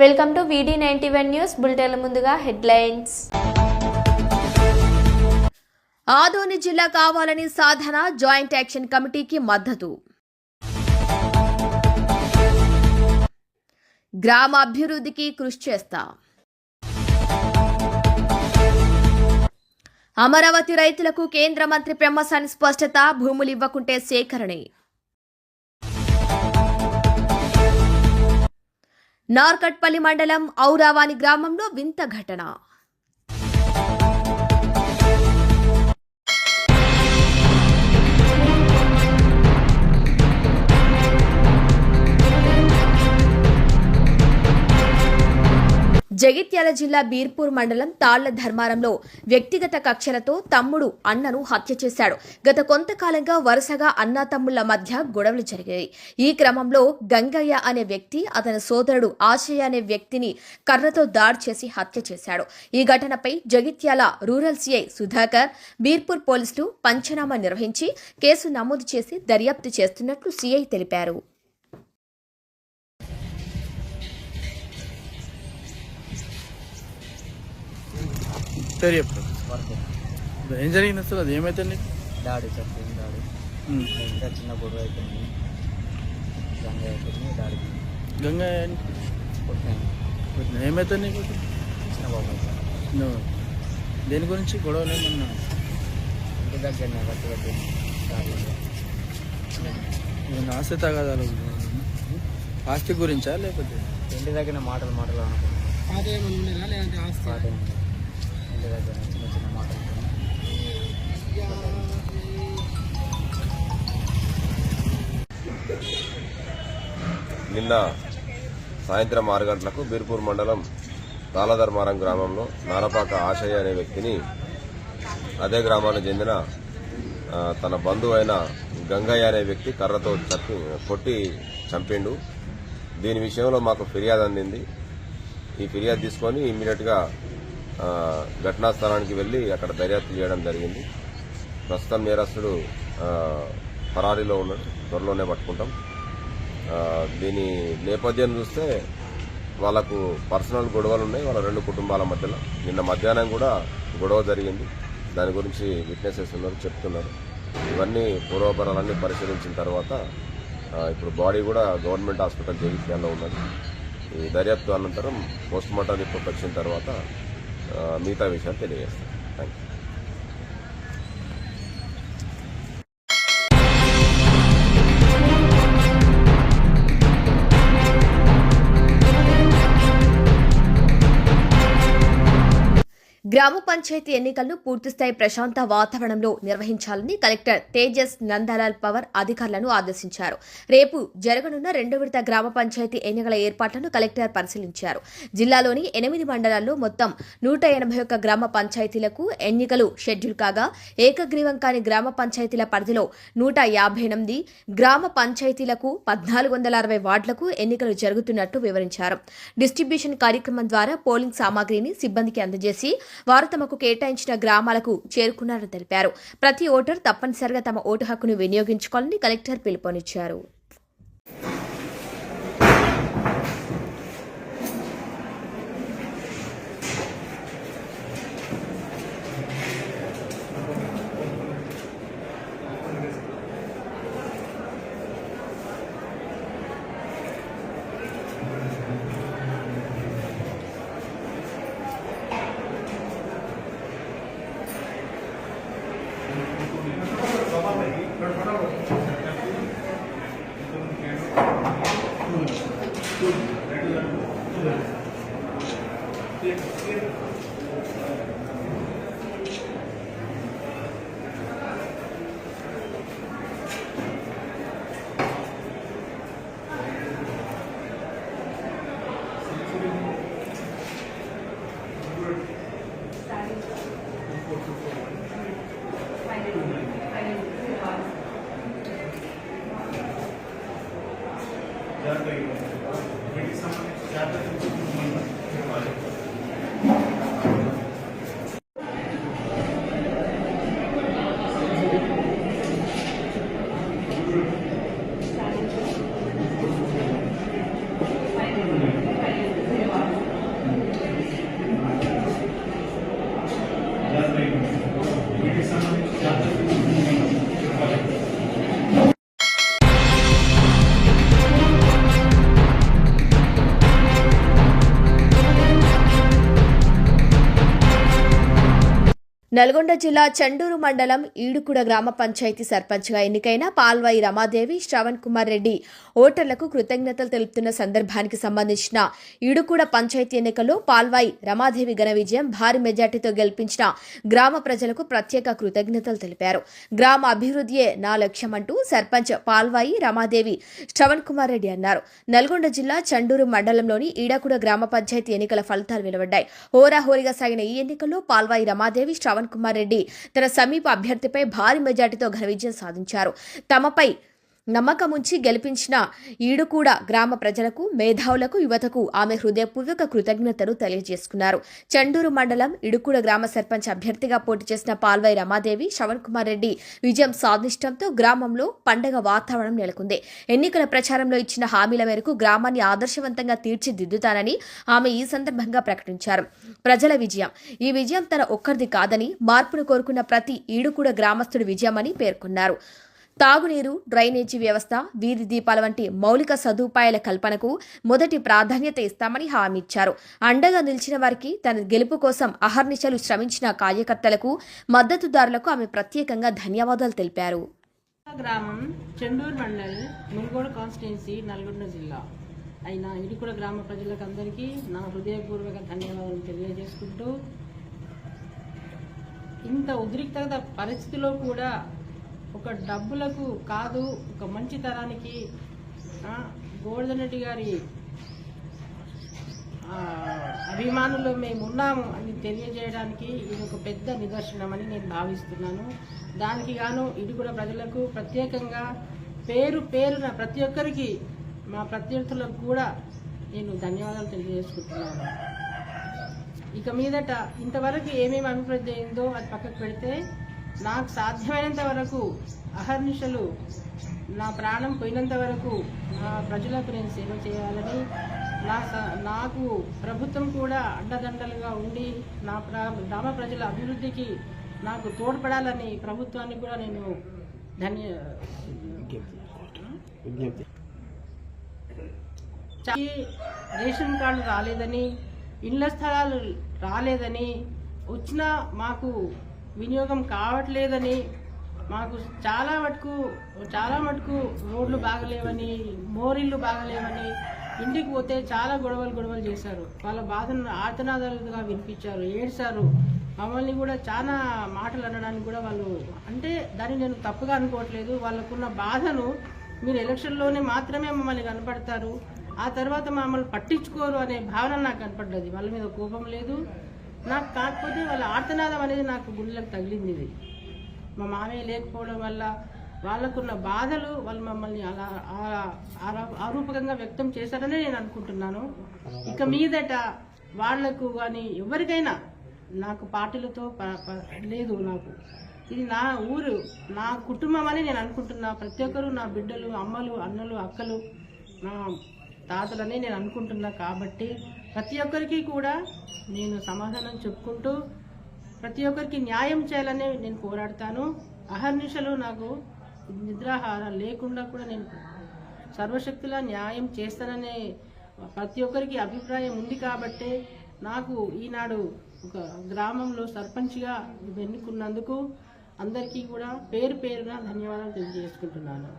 Welcome to VD ninety one news బులెటిన్ల ముందుగా headlines. Adoni జిల్లా కావాలని సాధన జాయింట్ యాక్షన్ కమిటీకి మద్దతు. గ్రామ అభివృద్ధికి కృషి చేస్తా. అమరావతి రైతులకు కేంద్ర మంత్రి పెమ్మసాని స్పష్టత భూములు ఇవ్వకుంటే సేకరణే. నార్కట్పల్లి మండలం ఔరావాని గ్రామంలో వింత ఘటన. జగిత్యాల జిల్లా బీర్పూర్ మండలం తాళ్ళ ధర్మారంలో వ్యక్తిగత కక్షలతో తమ్ముడు అన్నను హత్య చేశాడు. గత కొంతకాలంగా వరుసగా అన్నా తమ్ముళ్ళ మధ్య గొడవలు జరిగాయి. ఈ క్రమంలో గంగయ్య అనే వ్యక్తి అతని సోదరుడు ఆశయ అనే వ్యక్తిని కర్రతో దాడి చేసి హత్య చేశాడు. ఈ ఘటనపై జగిత్యాల రూరల్ సీఐ సుధాకర్ బీర్పూర్ పోలీసులు పంచనామా నిర్వహించి కేసు నమోదు చేసి దర్యాప్తు చేస్తున్నట్లు సిఐ తెలిపారు. సరే చెప్పు ఏం జరిగింది అసలు? అది ఏమైతే నీకు డాడీ చెప్పింది డాడీ. ఇంకా చిన్న గొడవ అయిపోయింది. గంగ అయిపోయింది డాడీ గంగా పుట్టినాయి. ఏమైతే నీకు చిన్న బాబు నువ్వు దేని గురించి గొడవలు ఏమన్నా? ఇంటి దగ్గరనే కట్టి ఏమన్నా ఆస్తి తగాదాలు ఆస్తి గురించా లేకపోతే? ఇంటి దగ్గర మాటలు మాటలు ఏమి ఇంటి దగ్గర చిన్న చిన్న మాటలు నిన్న సాయంత్రం ఆరు గంటలకు బీర్పూర్ మండలం తాళధర్మారం గ్రామంలో నారపాక ఆశయ్య అనే వ్యక్తిని అదే గ్రామానికి చెందిన తన బంధువు అయిన గంగయ్య అనే వ్యక్తి కర్రతో చప్పి కొట్టి చంపిండు. దీని విషయంలో మాకు ఫిర్యాదు అందింది. ఈ ఫిర్యాదు తీసుకొని ఇమ్మీడియట్గా ఘటనా స్థలానికి వెళ్ళి అక్కడ దర్యాప్తు చేయడం జరిగింది. ప్రస్తుతం నేరస్తుడు పరారీలో ఉన్నాడు. త్వరలోనే పట్టుకుంటాం. దీని నేపథ్యం చూస్తే వాళ్ళకు పర్సనల్ గొడవలు ఉన్నాయి. వాళ్ళ రెండు కుటుంబాల మధ్యలో. నిన్న మధ్యాహ్నం కూడా గొడవ జరిగింది. దాని గురించి విట్నెసెస్ ఉన్నారు చెప్తున్నారు. ఇవన్నీ పూర్వపరాలన్నీ పరిశీలించిన తర్వాత ఇప్పుడు బాడీ కూడా గవర్నమెంట్ హాస్పిటల్ జగిత్యాలలో ఉన్నది. ఈ దర్యాప్తు అనంతరం పోస్ట్ మార్టం రిపోర్ట్ వచ్చిన తర్వాత మిగతా విషయాలు తెలియజేస్తాను. థ్యాంక్ యూ గ్రామ పంచాయతీ ఎన్నికలను పూర్తిస్థాయి ప్రశాంత వాతావరణంలో నిర్వహించాలని కలెక్టర్ తేజస్ నందలాల్ పవర్ అధికారులను ఆదేశించారు. రేపు జరగనున్న రెండో విడత గ్రామ పంచాయతీ ఎన్నికల ఏర్పాట్లను కలెక్టర్ పరిశీలించారు. జిల్లాలోని ఎనిమిది మండలాల్లో మొత్తం నూట ఎనభై ఒక్క గ్రామ పంచాయతీలకు ఎన్నికలు షెడ్యూల్ కాగా ఏకగ్రీవం కాని గ్రామ పంచాయతీల పరిధిలో నూట యాభై ఎనిమిది గ్రామ పంచాయతీలకు పద్నాలుగు వందల అరవై వార్డులకు ఎన్నికలు జరుగుతున్నట్టు వివరించారు. డిస్ట్రిబ్యూషన్ కార్యక్రమం ద్వారా పోలింగ్ సామాగ్రిని సిబ్బందికి అందజేసి వారు తమకు కేటాయించిన గ్రామాలకు చేరుకున్నారని తెలిపారు. ప్రతి ఓటర్ తప్పనిసరిగా తమ ఓటు హక్కును వినియోగించుకోవాలని కలెక్టర్ పిలుపునిచ్చారు. నల్గొండ జిల్లా చండూరు మండలం ఈడుకుడ గ్రామ పంచాయతీ సర్పంచ్గా ఎన్నికైన పాల్వాయి రమాదేవి శ్రవణ్ కుమార్ రెడ్డి ఓటర్లకు కృతజ్ఞతలు తెలుపుతున్న సందర్భానికి సంబంధించిన ఈడుకుడ పంచాయతీ ఎన్నికల్లో పాల్వాయి రమాదేవి ఘన విజయం భారీ మెజార్టీతో గెలిపించిన గ్రామ ప్రజలకు ప్రత్యేక కృతజ్ఞతలు తెలిపారు. గ్రామ అభివృద్ధియే నా లక్ష్యమంటూ సర్పంచ్ పాల్వాయి రమాదేవి శ్రవణ్ కుమార్ రెడ్డి అన్నారు. నల్గొండ జిల్లా చండూరు మండలంలోని ఈడకుడ గ్రామ పంచాయతీ ఎన్నికల ఫలితాలు వెలువడ్డాయి. హోరాహోరీగా సాగిన ఈ ఎన్నికల్లో పాల్వాయి రమాదేవి శ్రవణ్ కుమార్ రెడ్డి తన సమీప అభ్యర్థిపై భారీ మెజార్టీతో ఘన విజయం సాధించారు. తమపై నమ్మకం ఉంచి గెలిపించిన ఈడుకూడ గ్రామ ప్రజలకు మేధావులకు యువతకు ఆమె హృదయపూర్వక కృతజ్ఞతలు తెలియజేసుకున్నారు. చండూరు మండలం ఇడుకూడ గ్రామ సర్పంచ్ అభ్యర్థిగా పోటీ చేసిన పాల్వై రమాదేవి శ్రవణ్ కుమార్ రెడ్డి విజయం సాధించడంతో గ్రామంలో పండగ వాతావరణం నెలకొంది. ఎన్నికల ప్రచారంలో ఇచ్చిన హామీల మేరకు గ్రామాన్ని ఆదర్శవంతంగా తీర్చిదిద్దుతానని ఆమె ఈ సందర్భంగా ప్రకటించారు. ప్రజల విజయం. ఈ విజయం తన ఒక్కరిది కాదని మార్పును కోరుకున్న ప్రతి ఈడుకూడ గ్రామస్తుడి విజయమని పేర్కొన్నారు. తాగునీరు డ్రైనేజీ వ్యవస్థ వీధి దీపాల వంటి మౌలిక సదుపాయాల కల్పనకు మొదటి ప్రాధాన్యత ఇస్తామని హామీ ఇచ్చారు అండగా నిలిచిన వారికి తన గెలుపు కోసం అహర్నిశలు శ్రమించిన కార్యకర్తలకు మద్దతుదారులకు ఆమె ప్రత్యేకంగా ధన్యవాదాలు తెలిపారు. గ్రామం చెండూరు మండల్ మునుగోడు కాన్స్టిట్యున్సీ నల్గొండ జిల్లా. అయిన ఇడికుడ గ్రామ ప్రజలకు అందరికీ నా హృదయపూర్వక ధన్యవాదాలు తెలియజేసుకుంటూ ఇంత ఉద్రిక్తత పరిస్థితిలో కూడా ఒక డబ్బులకు కాదు ఒక మంచి తరానికి గోవర్ధన్ రెడ్డి గారి అభిమానులు మేము ఉన్నాము అని తెలియజేయడానికి ఇది ఒక పెద్ద నిదర్శనమని నేను భావిస్తున్నాను. దానికి గాను ఇది కూడా ప్రజలకు ప్రత్యేకంగా పేరు పేరున ప్రతి ఒక్కరికి మా ప్రత్యర్థులకు కూడా నేను ధన్యవాదాలు తెలియజేసుకుంటున్నాను. ఇక మీదట ఇంతవరకు ఏమేమి అభివృద్ధి అయిందో అది పక్కకు పెడితే నాకు సాధ్యమైనంత వరకు అహర్నిశలు నా ప్రాణం పోయినంత వరకు నా ప్రజలకు నేను సేవ చేయాలని నా స- నాకు ప్రభుత్వం కూడా అడ్డదండలుగా ఉండి నా గ్రామ ప్రజల అభివృద్ధికి నాకు తోడ్పడాలని ప్రభుత్వాన్ని కూడా నేను ధన్య రేషన్ కార్డు రాలేదని ఇళ్ళ స్థలాలు రాలేదని వచ్చినా మాకు వినియోగం కావట్లేదని మాకు చాలా మటుకు చాలా మటుకు రోడ్లు బాగలేవని మోరిళ్ళు బాగలేవని ఇంటికి పోతే చాలా గొడవలు గొడవలు చేశారు. వాళ్ళ బాధను ఆర్తనాదాలుగా వినిపించారు ఏడ్చారు. మమ్మల్ని కూడా చాలా మాటలు అనడానికి కూడా వాళ్ళు అంటే దాన్ని నేను తప్పుగా అనుకోవట్లేదు. వాళ్ళకున్న బాధను మీరు ఎలక్షన్లోనే మాత్రమే మమ్మల్ని కనపడతారు. ఆ తర్వాత మమ్మల్ని పట్టించుకోరు అనే భావన నాకు కనపడ్డది. వాళ్ళ మీద కోపం లేదు. నాకు కాకపోతే వాళ్ళ ఆర్తనాదం అనేది నాకు గుళ్ళకు తగిలింది ఇది. మా మామయ్య లేకపోవడం వల్ల వాళ్ళకున్న బాధలు వాళ్ళు మమ్మల్ని అలా ఆరూపకంగా వ్యక్తం చేశారనే నేను అనుకుంటున్నాను. ఇక మీదట వాళ్ళకు కానీ ఎవరికైనా నాకు పార్టీలతో లేదు నాకు. ఇది నా ఊరు నా కుటుంబం అని నేను అనుకుంటున్నా. ప్రతి ఒక్కరు నా బిడ్డలు అమ్మలు అన్నలు అక్కలు నా తాతలని నేను అనుకుంటున్నా కాబట్టి ప్రతి ఒక్కరికి కూడా నేను సమాధానం చెప్పుకుంటూ ప్రతి ఒక్కరికి న్యాయం చేయాలని నేను పోరాడతాను. అహర్నిశలు నాకు నిద్రాహార లేకుండా కూడా నేను సర్వశక్తుల న్యాయం చేస్తాననే ప్రతి ఒక్కరికి అభిప్రాయం ఉంది కాబట్టే నాకు ఈనాడు ఒక గ్రామంలో సర్పంచ్గా ఎన్నుకున్నందుకు అందరికీ కూడా పేరు పేరున ధన్యవాదాలు తెలియజేసుకుంటున్నాను.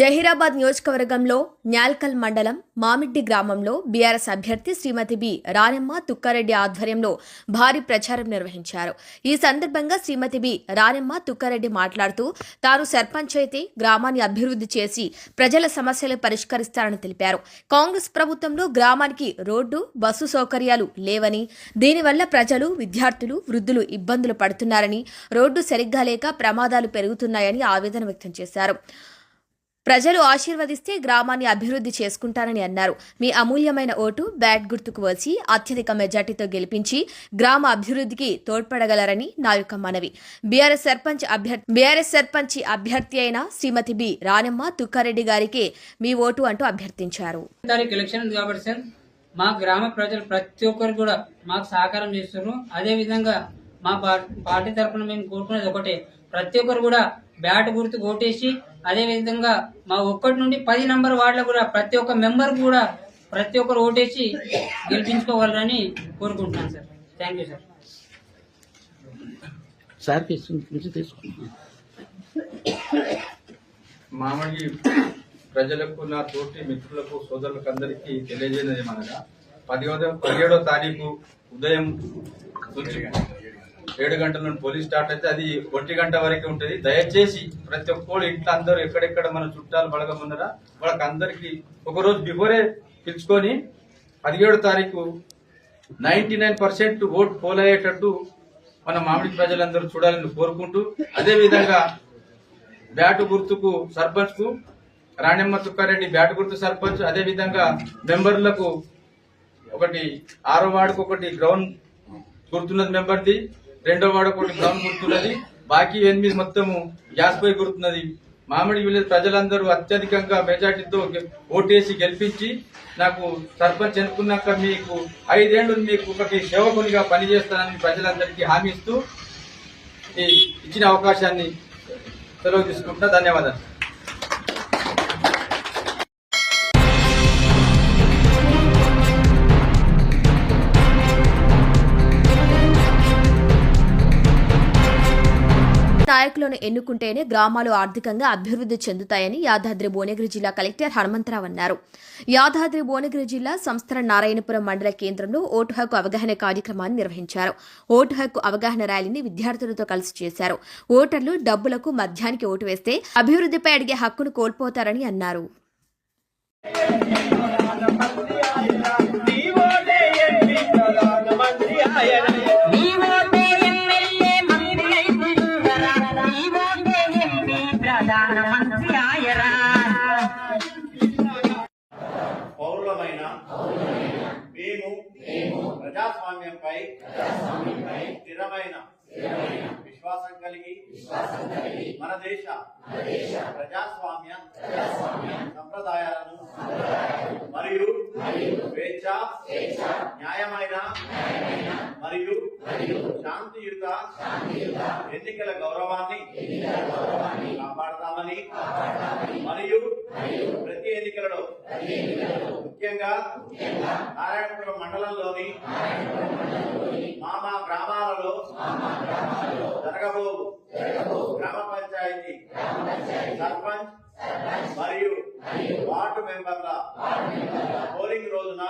జహీరాబాద్ నియోజకవర్గంలో న్యాల్కల్ మండలం మామిడ్డి గ్రామంలో బీఆర్ఎస్ అభ్యర్థి శ్రీమతి బి రానమ్మ తుక్కారెడ్డి ఆధ్వర్యంలో భారీ ప్రచారం నిర్వహించారు. ఈ సందర్భంగా శ్రీమతి బి రానమ్మ తుక్కారెడ్డి మాట్లాడుతూ తాను సర్పంచ్ అయితే గ్రామాన్ని అభివృద్ధి చేసి ప్రజల సమస్యలు పరిష్కరిస్తారని తెలిపారు. కాంగ్రెస్ ప్రభుత్వంలో గ్రామానికి రోడ్డు బస్సు సౌకర్యాలు లేవని దీనివల్ల ప్రజలు విద్యార్థులు వృద్ధులు ఇబ్బందులు పడుతున్నారని రోడ్డు సరిగ్గా లేక ప్రమాదాలు పెరుగుతున్నాయని ఆవేదన వ్యక్తం చేశారు. ప్రజలు ఆశీర్వదిస్తే గ్రామాన్ని అభివృద్ధి చేసుకుంటారని అన్నారు. మీ అమూల్యమైన ఓటు బ్యాట్ గుర్తుకు వచ్చి అత్యధిక మెజార్టీతో గెలిపించి గ్రామ అభివృద్ధికి తోడ్పడగలరని నా యొక్క మనవి. బీఆర్ఎస్ సర్పంచ్ అభ్యర్థి బీఆర్ఎస్ సర్పంచ్ అభ్యర్థి అయిన శ్రీమతి బి రానమ్మ తుక్కారెడ్డి గారికి మీ ఓటు అంటూ అభ్యర్థించారు. మా గ్రామ ప్రజలు ప్రతి ఒక్కరు కూడా మాకు సహకారం చేస్తున్నారు. అదే విధంగా మా పార్టీ తరఫున మేము కోరుకునేది ఒకటే. ప్రతి ఒక్కరు కూడా బ్యాట్ గుర్తు ఓటేసి అదే విధంగా మా ఒక్కటి నుండి పది నంబర్ వార్డులో కూడా ప్రతి ఒక్క మెంబర్ కూడా ప్రతి ఒక్కరు ఓటేసి గెలిపించుకోవాలని కోరుకుంటున్నాను sir. Thank you sir sir మామూలు ప్రజలకు నా తోటి మిత్రులకు సోదరులకు అందరికీ తెలియజేయడం ఏమనగా పదిహేదో పదిహేడో తారీఖు ఉదయం నుంచి ఏడు గంటల నుండి పోలీస్ స్టార్ట్ అయితే అది ఒంటి గంట వరకు ఉంటుంది. దయచేసి ప్రతి ఒక్కరు ఇంట్లో అందరూ ఎక్కడెక్కడ మన చుట్టాలు బలగం ఉన్నారా వాళ్ళకి అందరికీ ఒకరోజు బిఫోరే పిలుచుకొని పదిహేడు తారీఖు ninety nine percent vote poll అయ్యేటట్టు మన మామిడి ప్రజలందరూ చూడాలని కోరుకుంటూ అదేవిధంగా బ్యాటు గుర్తుకు సర్పంచ్కు రాణెమ్మ తుక్కారెడ్డి బ్యాటు గుర్తు సర్పంచ్ అదే విధంగా మెంబర్లకు ఒకటి ఆరో వార్డుకు ఒకటి గ్రౌండ్ గుర్తున్నది మెంబర్ది. రెండో వాడ ఒకటి గ్రౌండ్ గుర్తున్నది. బాకీ ఎనిమిది మొత్తము గ్యాస్ పై గుర్తున్నది. మామిడి విలేజ్ ప్రజలందరూ అత్యధికంగా మెజార్టీతో ఓటేసి గెలిపించి నాకు సర్పంచ్ ఎన్నుకున్నాక మీకు ఐదేళ్ళు మీకు ఒకటి సేవకునిగా పనిచేస్తానని ప్రజలందరికీ హామీ ఇస్తూ ఇచ్చిన అవకాశాన్ని సెలవు తీసుకుంటున్నా. ధన్యవాదాలు. నాయకులను ఎన్నుకుంటేనే గ్రామాలు ఆర్థికంగా అభివృద్ధి చెందుతాయని యాదాద్రి భువనగిరి జిల్లా కలెక్టర్ హనుమంతరావు అన్నారు. యాదాద్రి భువనగిరి జిల్లా సంస్థల నారాయణపురం మండల కేంద్రంలో ఓటు హక్కు అవగాహన కార్యక్రమాన్ని నిర్వహించారు. ఓటు హక్కు అవగాహన ర్యాలీని విద్యార్థులతో కలిసి చేశారు. ఓటర్లు డబ్బులకు మద్యానికి ఓటు వేస్తే అభివృద్ధిపై అడిగే హక్కును కోల్పోతారని అన్నారు. ఆయన. స్థిరమైన విశ్వాసం కలిగి మన దేశ ప్రజాస్వామ్య సంప్రదాయాలను మరియు స్వేచ్ఛ న్యాయమైన మరియు శాంతియుత ఎన్నికల గౌరవాన్ని కాపాడతామని మరియు ప్రతి ఎన్నికలలో ముఖ్యంగా నారాయణపురం మండలంలోని మా మా గ్రామాలలో జరగబో గ్రామ పంచాయతీ సర్పంచ్ మరియు వార్డు మెంబర్ల పోలింగ్ రోజున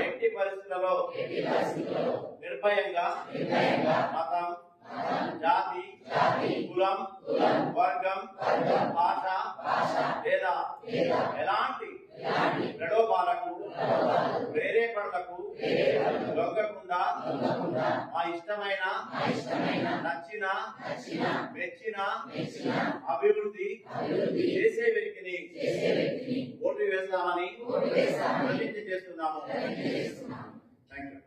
ఎట్టి పరిస్థితులలో నిర్భయంగా మతం జాతి కులం వర్గం భాష లేదా ఎలాంటి ప్రలోభాలకు ప్రేరేపణలకు లొంగకుండా మా ఇష్టమైన నచ్చిన మెచ్చిన అభివృద్ధి చేసే వ్యక్తిని ఓటు వేస్తామని ప్రతిజ్ఞ చేస్తున్నాము. థ్యాంక్ యూ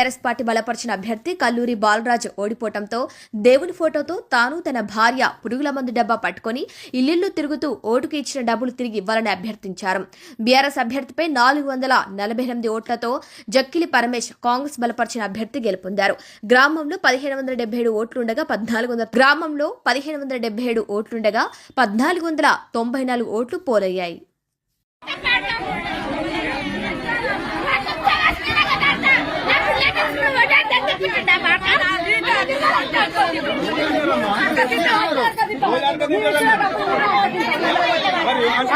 టీఆర్ఎస్ పార్టీ బలపరిచిన అభ్యర్థి కల్లూరి బాలరాజు ఓడిపోవటంతో దేవుని ఫోటోతో తాను తన భార్య పురుగుల మందు డబ్బా పట్టుకొని ఇల్లిల్లు తిరుగుతూ ఓటుకు ఇచ్చిన డబ్బులు తిరిగి ఇవ్వాలని అభ్యర్థించారు. బీఆర్ఎస్ అభ్యర్థిపై నాలుగు వందల నలభై ఎనిమిది ఓట్లతో జక్కిలి పరమేష్ కాంగ్రెస్ బలపరిచిన అభ్యర్థి గెలుపొందారు. గ్రామంలో పదిహేను వందల డెబ్బై ఏడు ఓట్లుండగా పద్నాలుగు వందల గ్రామంలో పదిహేను వందల డెబ్బై ఏడు ఓట్లుండగా పద్నాలుగు వందల తొంభై నాలుగు ఓట్లు పోలయ్యాయి.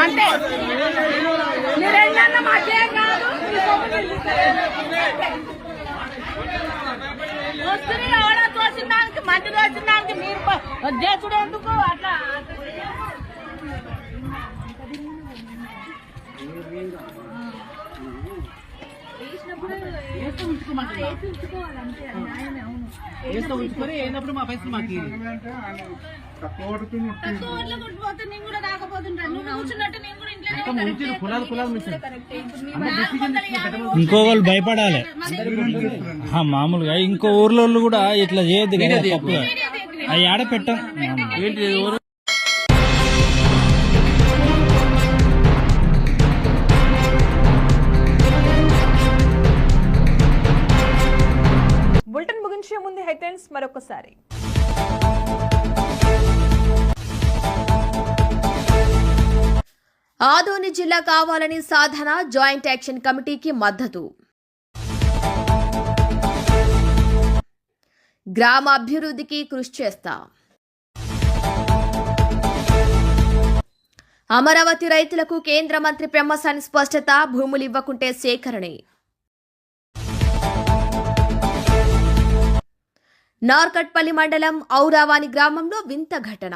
అంటే మీరేంటన్నా మాకేం కాదు వస్తుంది ఎవడో తోసిన దానికి మంచి తోసిన దానికి మీరు ప- ఎందుకు అట్లా తక్కువ ఓట్లు కొట్టిపోతే నేను కూడా రాకపోతుంటాను నువ్వు కూర్చున్నట్టు నేను కూడా ఇంట్లోనే కరెక్టే. మీ యాభై ఓట్లు ఇంకో వాళ్ళు భయపడాలి. మామూలుగా ఇంకో ఊర్లో వాళ్ళు కూడా ఇట్లా చేయొద్దు కదా తప్పుగా. అవి ఆడ పెట్టం హెడ్లైన్స్ మరొకసారి. ఆదోని జిల్లా కావాలని సాధన జాయింట్ యాక్షన్ కమిటీకి మద్దతు. గ్రామ అభివృద్ధికి కృషి చేస్తా. అమరావతి రైతులకు కేంద్ర మంత్రి పెమ్మసాని స్పష్టత భూములు ఇవ్వకుంటే సేకరణే. నార్కట్పల్లి మండలం ఔరావాని గ్రామంలో వింత ఘటన.